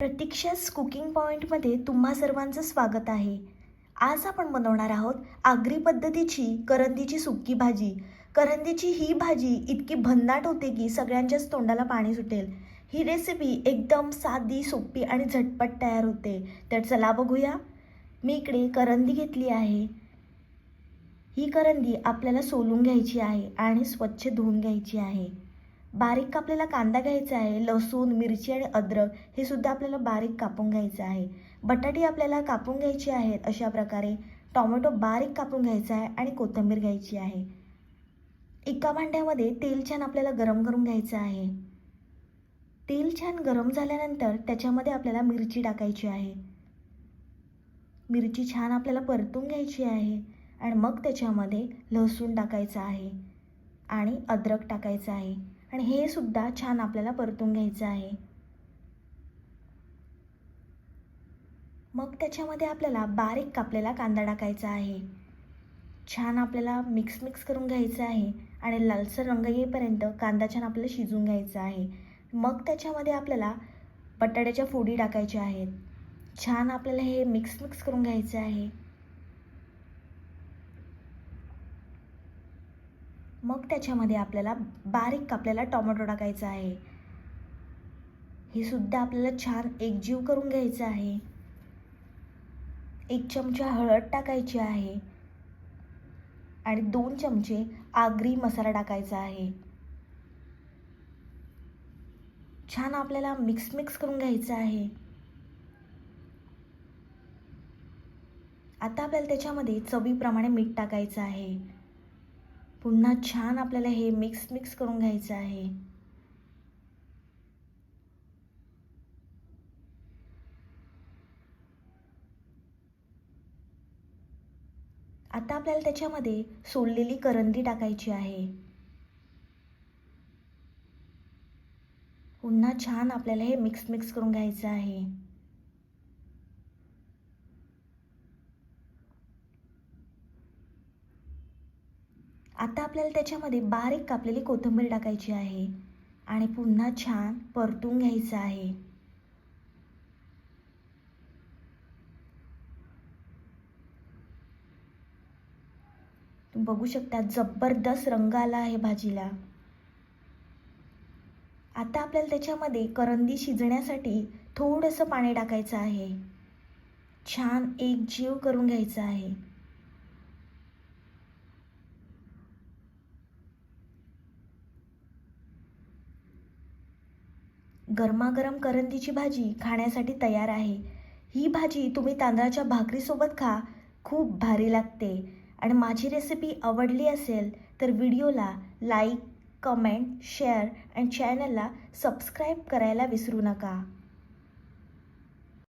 प्रतीक्षाच cooking पॉईंटमध्ये तुम्हा सर्वांचं स्वागत आहे. आज आपण बनवणार आहोत आगरी पद्धतीची करंदीची सुक्की भाजी. करंदीची ही भाजी इतकी भन्नाट होते की सगळ्यांच्याच तोंडाला पाणी सुटेल. ही रेसिपी एकदम साधी सोपी आणि झटपट तयार होते. तर चला बघूया. मी इकडे करंदी घेतली आहे. ही करंदी आपल्याला सोलून घ्यायची आहे आणि स्वच्छ धुवून घ्यायची आहे. बारीक कापलेला कांदा घ्यायचा आहे लसूण मिरची आणि अद्रक हे सुद्धा आपल्याला बारीक कापून घ्यायचं आहे. बटाटी आपल्याला कापून घ्यायची आहेत अशा प्रकारे टॉमॅटो बारीक कापून घ्यायचा आहे आणि कोथिंबीर घ्यायची आहे. एका भांड्यामध्ये तेल छान आपल्याला गरम करून घ्यायचं आहे. तेल छान गरम झाल्यानंतर त्याच्यामध्ये आपल्याला मिरची टाकायची आहे. मिरची छान आपल्याला परतून घ्यायची आहे आणि मग त्याच्यामध्ये लसूण टाकायचं आहे. आणि अद्रक टाकायचं आहे. आणि हे सुद्धा छान आपल्याला परतून घ्यायचं आहे. मग त्याच्यामध्ये आपल्याला बारीक कापलेला कांदा टाकायचा आहे. छान आपल्याला मिक्स मिक्स करून घ्यायचं आहे. आणि लालसर रंग येईपर्यंत कांदा छान आपल्याला शिजून घ्यायचा आहे. मग त्याच्यामध्ये आपल्याला बटाट्याच्या फोडी टाकायच्या आहेत. छान आपल्याला हे मिक्स मिक्स करून घ्यायचं आहे. मग त्याच्यामध्ये आपल्याला बारीक कापलेला टोमॅटो टाकायचा आहे. हे सुद्धा आपल्याला छान एकजीव करून घ्यायचं आहे. एक चमचा हळद टाकायची आहे. आणि दोन चमचे आगरी मसाला टाकायचा आहे. छान आपल्याला मिक्स मिक्स करून घ्यायचं आहे. आता आपल्याला त्याच्यामध्ये चवीप्रमाणे मीठ टाकायचं आहे. पुन्हा छान आपल्याला हे मिक्स मिक्स करून घ्यायचं आहे. आता आपल्याला त्याच्यामध्ये सोडलेली करंदी टाकायची आहे. पुन्हा छान आपल्याला हे मिक्स मिक्स करून घ्यायचं आहे. आता आपल्याला त्याच्यामध्ये बारीक कापलेली कोथिंबीर टाकायची आहे आणि पुन्हा छान परतून घ्यायचं आहे. तुम्ही बघू शकता जबरदस्त रंग आला आहे भाजीला. आता आपल्याला त्याच्यामध्ये करंदी शिजण्यासाठी थोडंसं पाणी टाकायचं आहे. छान एक जीव करून घ्यायचा आहे. गरमागरम करंदीची भाजी खाण्यासाठी तयार आहे. ही भाजी तुम्ही तांदळाच्या भाकरीसोबत खा. खूप भारी लागते. आणि माझी रेसिपी आवडली असेल तर व्हिडिओला लाईक कमेंट शेअर आणि चॅनलला सबस्क्राईब करायला विसरू नका.